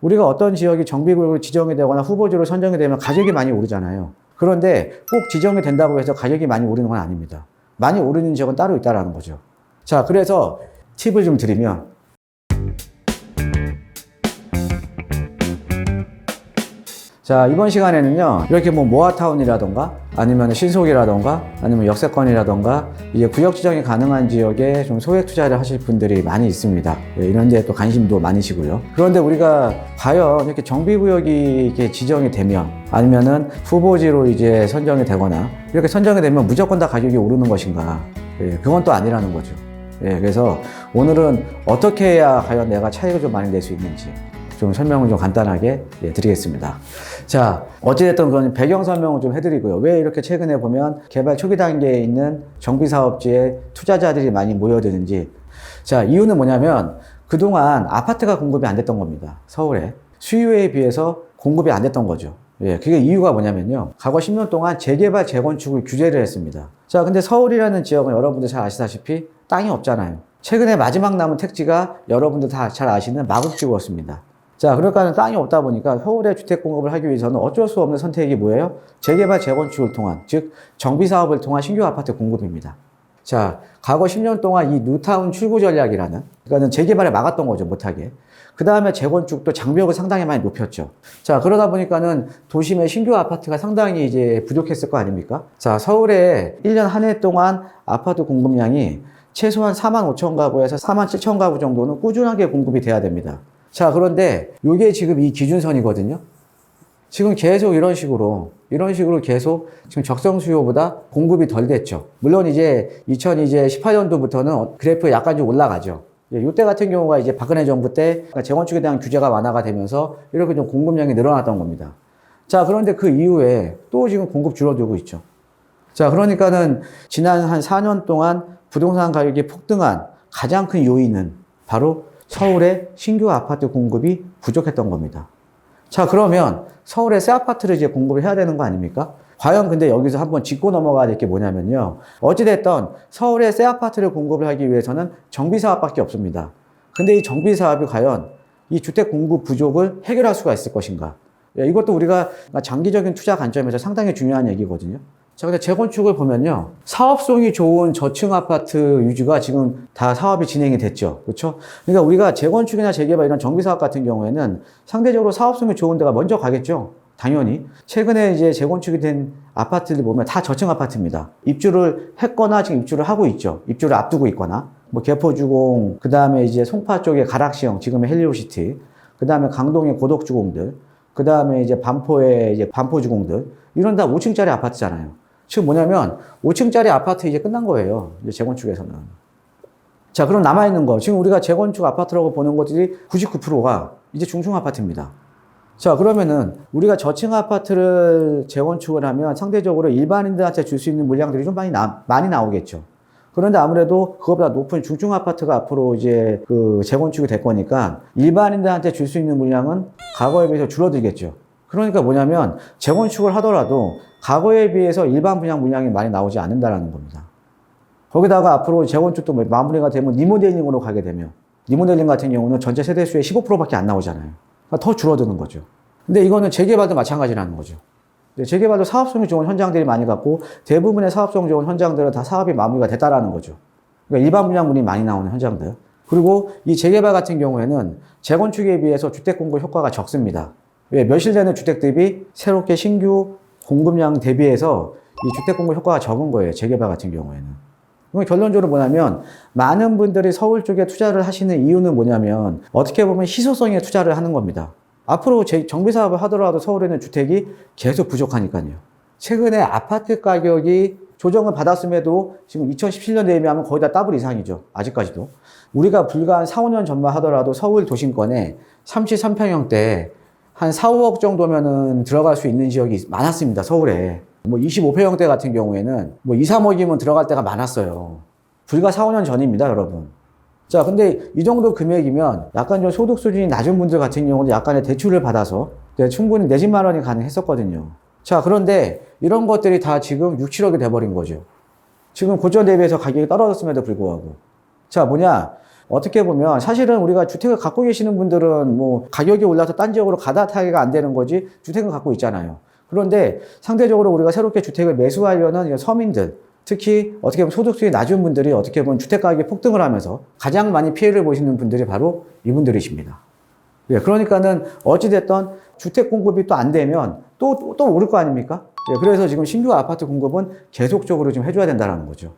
우리가 어떤 지역이 정비구역으로 지정이 되거나 후보지로 선정이 되면 가격이 많이 오르잖아요. 그런데 꼭 지정이 된다고 해서 가격이 많이 오르는 건 아닙니다. 많이 오르는 지역은 따로 있다라는 거죠. 자, 그래서 팁을 좀 드리면 자, 이번 시간에는요, 이렇게 뭐 모아타운이라던가, 아니면 신속이라던가, 아니면 역세권이라던가, 이제 구역 지정이 가능한 지역에 좀 소액 투자를 하실 분들이 많이 있습니다. 예, 이런 데또 관심도 많으시고요. 그런데 우리가 과연 이렇게 정비구역이 이렇게 지정이 되면, 아니면은 후보지로 이제 선정이 되거나, 이렇게 선정이 되면 무조건 다 가격이 오르는 것인가. 예, 그건 또 아니라는 거죠. 예, 그래서 오늘은 어떻게 해야 과연 내가 차익을 좀 많이 낼 수 있는지, 좀 설명을 좀 간단하게 예, 드리겠습니다. 자, 어찌됐든 그건 배경 설명을 좀 해드리고요. 왜 이렇게 최근에 보면 개발 초기 단계에 있는 정비 사업지에 투자자들이 많이 모여드는지. 자, 이유는 뭐냐면 그동안 아파트가 공급이 안 됐던 겁니다. 서울에. 수요에 비해서 공급이 안 됐던 거죠. 예, 그게 이유가 뭐냐면요. 과거 10년 동안 재개발, 재건축을 규제를 했습니다. 자, 근데 서울이라는 지역은 여러분들 잘 아시다시피 땅이 없잖아요. 최근에 마지막 남은 택지가 여러분들 다 잘 아시는 마곡지구였습니다. 자, 그러니까 땅이 없다 보니까 서울에 주택 공급을 하기 위해서는 어쩔 수 없는 선택이 뭐예요? 재개발, 재건축을 통한, 즉, 정비 사업을 통한 신규 아파트 공급입니다. 자, 과거 10년 동안 이 뉴타운 출구 전략이라는, 그러니까는 재개발을 막았던 거죠, 못하게. 그 다음에 재건축도 장벽을 상당히 많이 높였죠. 자, 그러다 보니까는 도심의 신규 아파트가 상당히 이제 부족했을 거 아닙니까? 자, 서울에 1년 한 해 동안 아파트 공급량이 최소한 4만 5천 가구에서 4만 7천 가구 정도는 꾸준하게 공급이 돼야 됩니다. 자, 그런데 이게 지금 이 기준선이거든요. 지금 계속 이런 식으로, 이런 식으로 계속 지금 적성 수요보다 공급이 덜 됐죠. 물론 이제 2018년도부터는 그래프가 약간 좀 올라가죠. 이때 같은 경우가 이제 박근혜 정부 때 그러니까 재건축에 대한 규제가 완화가 되면서 이렇게 좀 공급량이 늘어났던 겁니다. 자, 그런데 그 이후에 또 지금 공급 줄어들고 있죠. 자, 그러니까는 지난 한 4년 동안 부동산 가격이 폭등한 가장 큰 요인은 바로 서울의 신규 아파트 공급이 부족했던 겁니다. 자, 그러면 서울에 새 아파트를 이제 공급을 해야 되는 거 아닙니까? 과연 근데 여기서 한번 짚고 넘어가야 될 게 뭐냐면요. 어찌됐던 서울에 새 아파트를 공급을 하기 위해서는 정비사업밖에 없습니다. 근데 이 정비사업이 과연 이 주택 공급 부족을 해결할 수가 있을 것인가? 예, 이것도 우리가 장기적인 투자 관점에서 상당히 중요한 얘기거든요. 자, 근데 재건축을 보면요. 사업성이 좋은 저층 아파트 유지가 지금 다 사업이 진행이 됐죠. 그렇죠? 그러니까 우리가 재건축이나 재개발 이런 정비 사업 같은 경우에는 상대적으로 사업성이 좋은 데가 먼저 가겠죠. 당연히. 최근에 이제 재건축이 된 아파트들 보면 다 저층 아파트입니다. 입주를 했거나 지금 입주를 하고 있죠. 입주를 앞두고 있거나. 뭐 개포주공, 그 다음에 이제 송파 쪽에 가락시형, 지금의 헬리오시티, 그 다음에 강동의 고덕주공들, 그 다음에 이제 반포의 이제 반포주공들, 이런 다 5층짜리 아파트잖아요. 지금 뭐냐면 5층짜리 아파트 이제 끝난 거예요. 이제 재건축에서는. 자, 그럼 남아있는 거. 지금 우리가 재건축 아파트라고 보는 것들이 99%가 이제 중층 아파트입니다. 자, 그러면은 우리가 저층 아파트를 재건축을 하면 상대적으로 일반인들한테 줄 수 있는 물량들이 좀 많이 나, 많이 나오겠죠. 그런데 아무래도 그것보다 높은 중층 아파트가 앞으로 이제 그 재건축이 될 거니까 일반인들한테 줄 수 있는 물량은 과거에 비해서 줄어들겠죠. 그러니까 뭐냐면 재건축을 하더라도 과거에 비해서 일반 분양 물량이 많이 나오지 않는다라는 겁니다. 거기다가 앞으로 재건축도 뭐 마무리가 되면 리모델링으로 가게 되면 리모델링 같은 경우는 전체 세대 수의 15%밖에 안 나오잖아요. 그러니까 더 줄어드는 거죠. 근데 이거는 재개발도 마찬가지라는 거죠. 재개발도 사업성이 좋은 현장들이 많이 갖고 대부분의 사업성 좋은 현장들은 다 사업이 마무리가 됐다라는 거죠. 그러니까 일반 분양물이 많이 나오는 현장들. 그리고 이 재개발 같은 경우에는 재건축에 비해서 주택 공급 효과가 적습니다. 왜? 멸실되는 주택 대비 새롭게 신규 공급량 대비해서 이 주택 공급 효과가 적은 거예요. 재개발 같은 경우에는. 그럼 결론적으로 뭐냐면 많은 분들이 서울 쪽에 투자를 하시는 이유는 뭐냐면 어떻게 보면 희소성에 투자를 하는 겁니다. 앞으로 정비 사업을 하더라도 서울에는 주택이 계속 부족하니까요. 최근에 아파트 가격이 조정을 받았음에도 지금 2017년 대비하면 거의 다 더블 이상이죠. 아직까지도. 우리가 불과 한 4, 5년 전만 하더라도 서울 도심권에 33평형대 한 4, 5억 정도면은 들어갈 수 있는 지역이 많았습니다. 서울에. 뭐 25평형대 같은 경우에는 뭐 2, 3억이면 들어갈 때가 많았어요. 불과 4, 5년 전입니다, 여러분. 자, 근데 이 정도 금액이면 약간 좀 소득 수준이 낮은 분들 같은 경우는 약간의 대출을 받아서 충분히 내집 마련이 가능했었거든요. 자, 그런데 이런 것들이 다 지금 6, 7억이 돼버린 거죠. 지금 고점 대비해서 가격이 떨어졌음에도 불구하고. 자, 뭐냐. 어떻게 보면 사실은 우리가 주택을 갖고 계시는 분들은 뭐 가격이 올라서 딴 지역으로 가다타기가 안 되는 거지 주택은 갖고 있잖아요. 그런데 상대적으로 우리가 새롭게 주택을 매수하려는 서민들, 특히 어떻게 보면 소득수준이 낮은 분들이 어떻게 보면 주택 가격이 폭등을 하면서 가장 많이 피해를 보시는 분들이 바로 이분들이십니다. 예, 그러니까는 어찌됐던 주택 공급이 또 안 되면 또, 또, 또 오를 거 아닙니까? 예, 그래서 지금 신규 아파트 공급은 계속적으로 좀 해줘야 된다는 거죠.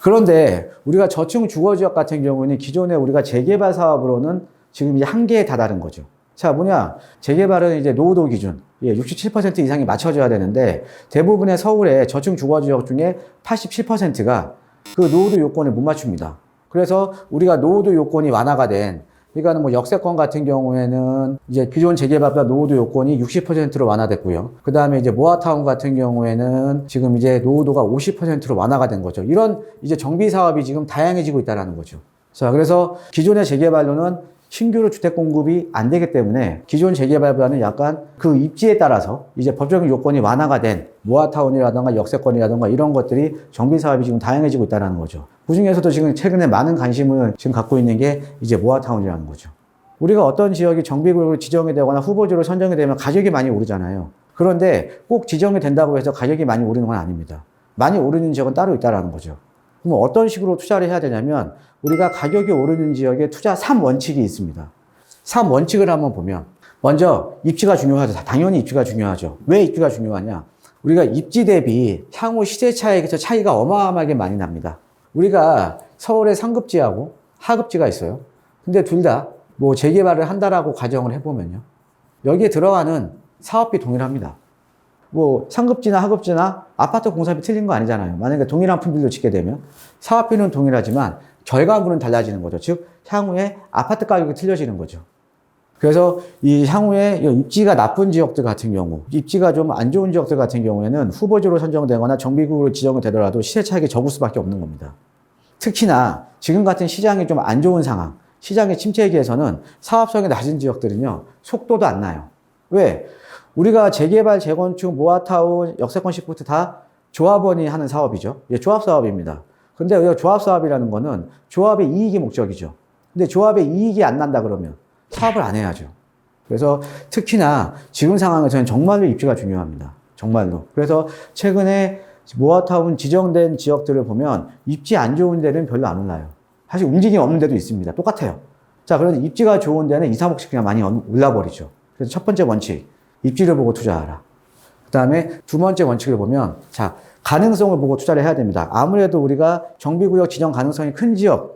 그런데 우리가 저층 주거 지역 같은 경우는 기존에 우리가 재개발 사업으로는 지금 이제 한계에 다다른 거죠. 자, 뭐냐. 재개발은 이제 노후도 기준, 예, 67% 이상이 맞춰져야 되는데 대부분의 서울의 저층 주거 지역 중에 87%가 그 노후도 요건을 못 맞춥니다. 그래서 우리가 노후도 요건이 완화가 된 그러니까 뭐 역세권 같은 경우에는 이제 기존 재개발보다 노후도 요건이 60%로 완화됐고요. 그 다음에 이제 모아타운 같은 경우에는 지금 이제 노후도가 50%로 완화가 된 거죠. 이런 이제 정비 사업이 지금 다양해지고 있다는 거죠. 자, 그래서 기존의 재개발로는 신규로 주택 공급이 안 되기 때문에 기존 재개발보다는 약간 그 입지에 따라서 이제 법적인 요건이 완화가 된 모아타운이라든가 역세권이라든가 이런 것들이 정비 사업이 지금 다양해지고 있다는 거죠. 그 중에서도 지금 최근에 많은 관심을 지금 갖고 있는 게 이제 모아타운이라는 거죠. 우리가 어떤 지역이 정비구역으로 지정이 되거나 후보지로 선정이 되면 가격이 많이 오르잖아요. 그런데 꼭 지정이 된다고 해서 가격이 많이 오르는 건 아닙니다. 많이 오르는 지역은 따로 있다는 거죠. 그럼 어떤 식으로 투자를 해야 되냐면 우리가 가격이 오르는 지역에 투자 3원칙이 있습니다. 3원칙을 한번 보면 먼저 입지가 중요하죠. 당연히 입지가 중요하죠. 왜 입지가 중요하냐? 우리가 입지 대비 향후 시세 차익에서 차이가 어마어마하게 많이 납니다. 우리가 서울의 상급지하고 하급지가 있어요. 근데 둘 다 뭐 재개발을 한다라고 가정을 해보면요. 여기에 들어가는 사업비 동일합니다. 뭐 상급지나 하급지나 아파트 공사비 틀린 거 아니잖아요. 만약에 동일한 품질로 짓게 되면 사업비는 동일하지만 결과물은 달라지는 거죠. 즉 향후에 아파트 가격이 틀려지는 거죠. 그래서 이 향후에 이 입지가 나쁜 지역들 같은 경우, 입지가 좀 안 좋은 지역들 같은 경우에는 후보지로 선정되거나 정비구로 지정이 되더라도 시세 차익이 적을 수밖에 없는 겁니다. 특히나 지금 같은 시장이 좀 안 좋은 상황, 시장의 침체기에서는 사업성이 낮은 지역들은요, 속도도 안 나요. 왜? 우리가 재개발, 재건축, 모아타운, 역세권 시프트 다 조합원이 하는 사업이죠. 예, 조합 사업입니다. 근데 이 조합 사업이라는 거는 조합의 이익이 목적이죠. 근데 조합의 이익이 안 난다 그러면 사업을 안 해야죠. 그래서 특히나 지금 상황에서는 정말로 입지가 중요합니다. 정말로. 그래서 최근에 모아타운 지정된 지역들을 보면 입지 안 좋은 데는 별로 안 올라요. 사실 움직임이 없는 데도 있습니다. 똑같아요. 자, 그런데 입지가 좋은 데는 2, 3억씩 그냥 많이 올라버리죠. 그래서 첫 번째 원칙, 입지를 보고 투자하라. 그 다음에 두 번째 원칙을 보면, 자, 가능성을 보고 투자를 해야 됩니다. 아무래도 우리가 정비구역 지정 가능성이 큰 지역을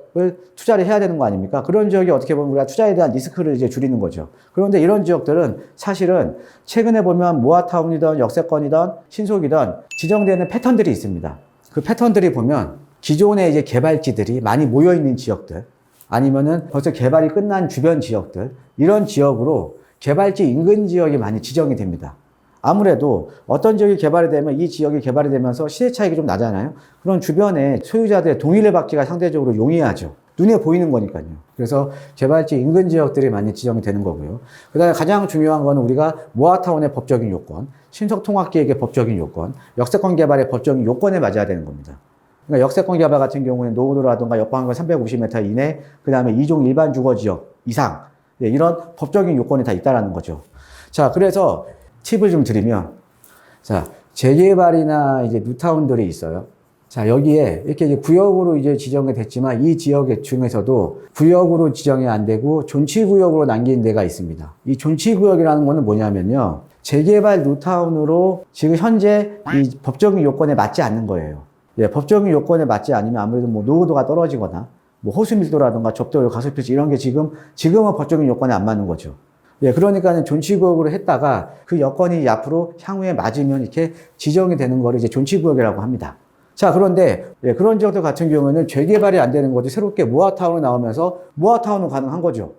투자를 해야 되는 거 아닙니까? 그런 지역이 어떻게 보면 우리가 투자에 대한 리스크를 이제 줄이는 거죠. 그런데 이런 지역들은 사실은 최근에 보면 모아타운이든 역세권이든 신속이든 지정되는 패턴들이 있습니다. 그 패턴들이 보면 기존의 이제 개발지들이 많이 모여 있는 지역들 아니면은 벌써 개발이 끝난 주변 지역들 이런 지역으로 개발지 인근 지역이 많이 지정이 됩니다. 아무래도 어떤 지역이 개발이 되면 이 지역이 개발이 되면서 시세 차익이 좀 나잖아요. 그런 주변에 소유자들의 동의를 받기가 상대적으로 용이하죠. 눈에 보이는 거니까요. 그래서 개발지 인근 지역들이 많이 지정이 되는 거고요. 그 다음에 가장 중요한 거는 우리가 모아타운의 법적인 요건, 신속통합기획의 법적인 요건, 역세권 개발의 법적인 요건에 맞아야 되는 겁니다. 그러니까 역세권 개발 같은 경우는 노후도라든가 옆방과 350m 이내, 그 다음에 이종 일반 주거 지역 이상, 네, 이런 법적인 요건이 다 있다라는 거죠. 자, 그래서 팁을 좀 드리면, 자, 재개발이나 이제 뉴타운들이 있어요. 자, 여기에 이렇게 이제 구역으로 이제 지정이 됐지만 이 지역 중에서도 구역으로 지정이 안 되고 존치구역으로 남긴 데가 있습니다. 이 존치구역이라는 거는 뭐냐면요. 재개발 뉴타운으로 지금 현재 이 법적인 요건에 맞지 않는 거예요. 예, 법적인 요건에 맞지 않으면 아무래도 뭐 노후도가 떨어지거나 뭐 호수 밀도라든가 접도율, 가속 표시 이런 게 지금 지금은 법적인 요건에 안 맞는 거죠. 예, 그러니까는 존치구역으로 했다가 그 여건이 앞으로 향후에 맞으면 이렇게 지정이 되는 거를 이제 존치구역이라고 합니다. 자, 그런데 예, 그런 지역들 같은 경우에는 재개발이 안 되는 거지 새롭게 모아타운이 나오면서 모아타운은 가능한 거죠.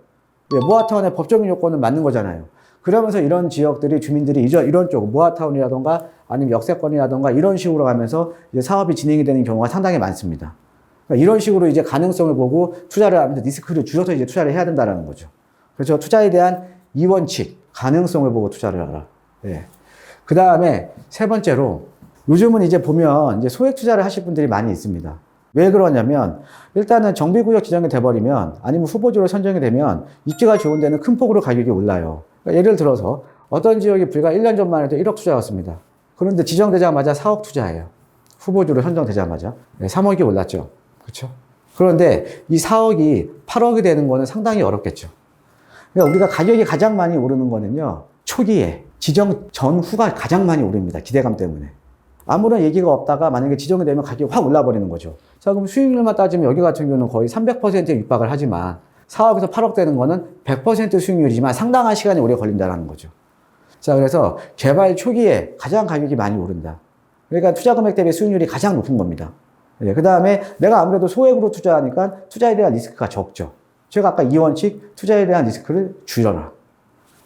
예, 모아타운의 법적인 요건은 맞는 거잖아요. 그러면서 이런 지역들이 주민들이 이제 이런 쪽 모아타운이라던가 아니면 역세권이라던가 이런 식으로 가면서 이제 사업이 진행이 되는 경우가 상당히 많습니다. 그러니까 이런 식으로 이제 가능성을 보고 투자를 하면서 리스크를 줄여서 이제 투자를 해야 된다는 거죠. 그래서 투자에 대한 이 원칙, 가능성을 보고 투자를 하라. 예. 그 다음에 세 번째로 요즘은 이제 보면 이제 소액 투자를 하실 분들이 많이 있습니다. 왜 그러냐면 일단은 정비구역 지정이 돼버리면 아니면 후보지로 선정이 되면 입지가 좋은 데는 큰 폭으로 가격이 올라요. 그러니까 예를 들어서 어떤 지역이 불과 1년 전만 해도 1억 투자였습니다. 그런데 지정되자마자 4억 투자예요. 후보지로 선정되자마자. 네, 3억이 올랐죠. 그렇죠? 그런데 이 4억이 8억이 되는 거는 상당히 어렵겠죠. 그러니까 우리가 가격이 가장 많이 오르는 거는요. 초기에 지정 전후가 가장 많이 오릅니다. 기대감 때문에. 아무런 얘기가 없다가 만약에 지정이 되면 가격이 확 올라버리는 거죠. 자, 그럼 수익률만 따지면 여기 같은 경우는 거의 300%에 육박을 하지만 4억에서 8억 되는 거는 100% 수익률이지만 상당한 시간이 오래 걸린다는 거죠. 자, 그래서 개발 초기에 가장 가격이 많이 오른다. 그러니까 투자 금액 대비 수익률이 가장 높은 겁니다. 그 다음에 내가 아무래도 소액으로 투자하니까 투자에 대한 리스크가 적죠. 제가 아까 이 원칙, 투자에 대한 리스크를 줄여라.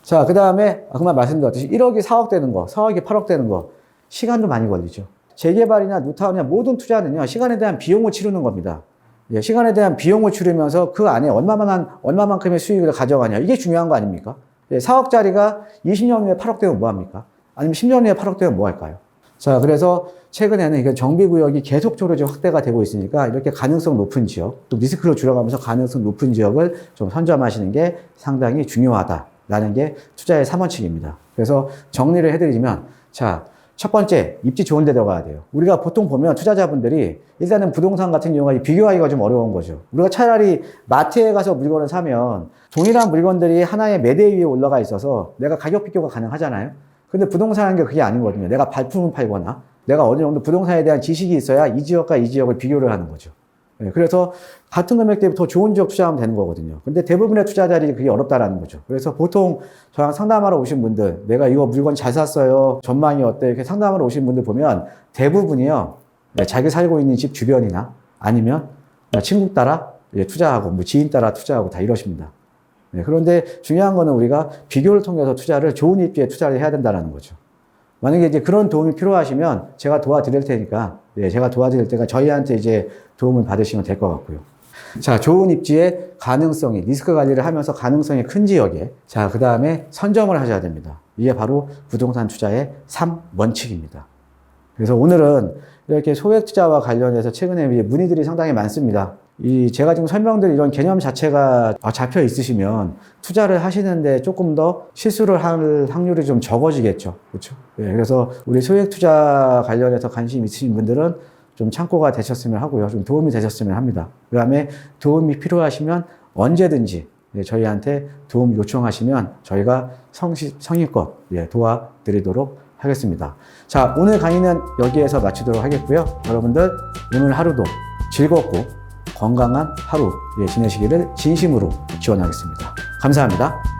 자, 그 다음에 그만 말씀드렸듯이 1억이 4억 되는 거, 4억이 8억 되는 거, 시간도 많이 걸리죠. 재개발이나 뉴타운이나 모든 투자는요, 시간에 대한 비용을 치르는 겁니다. 예, 시간에 대한 비용을 치르면서 그 안에 얼마만, 얼마만큼의 수익을 가져가냐. 이게 중요한 거 아닙니까? 예, 4억짜리가 20년 후에 8억 되면 뭐 합니까? 아니면 10년 후에 8억 되면 뭐 할까요? 자, 그래서 최근에는 이게 정비구역이 계속적으로 지금 확대가 되고 있으니까 이렇게 가능성 높은 지역, 또 리스크를 줄여가면서 가능성 높은 지역을 좀 선점하시는 게 상당히 중요하다라는 게 투자의 3원칙입니다. 그래서 정리를 해드리면, 자, 첫 번째, 입지 좋은 데 들어가야 돼요. 우리가 보통 보면 투자자분들이 일단은 부동산 같은 경우가 비교하기가 좀 어려운 거죠. 우리가 차라리 마트에 가서 물건을 사면 동일한 물건들이 하나의 매대 위에 올라가 있어서 내가 가격 비교가 가능하잖아요. 근데 부동산은 게 그게 아니거든요. 내가 발품을 팔거나 내가 어느 정도 부동산에 대한 지식이 있어야 이 지역과 이 지역을 비교를 하는 거죠. 예, 그래서 같은 금액 대비 더 좋은 지역 투자하면 되는 거거든요. 근데 대부분의 투자자들이 그게 어렵다라는 거죠. 그래서 보통 저랑 상담하러 오신 분들, 내가 이거 물건 잘 샀어요. 전망이 어때? 이렇게 상담하러 오신 분들 보면 대부분이요. 네, 자기 살고 있는 집 주변이나 아니면 친구 따라 예, 투자하고 뭐 지인 따라 투자하고 다 이러십니다. 네, 그런데 중요한 거는 우리가 비교를 통해서 투자를 좋은 입지에 투자를 해야 된다는 거죠. 만약에 이제 그런 도움이 필요하시면 제가 도와드릴 테니까, 예, 제가 도와드릴 때가 저희한테 이제 도움을 받으시면 될 것 같고요. 자, 좋은 입지의 가능성이, 리스크 관리를 하면서 가능성이 큰 지역에, 자, 그 다음에 선점을 하셔야 됩니다. 이게 바로 부동산 투자의 3원칙입니다. 그래서 오늘은 이렇게 소액 투자와 관련해서 최근에 문의들이 상당히 많습니다. 이 제가 지금 설명드린 이런 개념 자체가 잡혀 있으시면 투자를 하시는데 조금 더 실수를 할 확률이 좀 적어지겠죠. 그렇죠? 예, 그래서 우리 소액 투자 관련해서 관심 있으신 분들은 좀 참고가 되셨으면 하고요. 좀 도움이 되셨으면 합니다. 그 다음에 도움이 필요하시면 언제든지 예, 저희한테 도움 요청하시면 저희가 성시, 성의껏 예, 도와드리도록 하겠습니다. 자, 오늘 강의는 여기에서 마치도록 하겠고요. 여러분들 오늘 하루도 즐겁고 건강한 하루 예, 지내시기를 진심으로 기원하겠습니다. 감사합니다.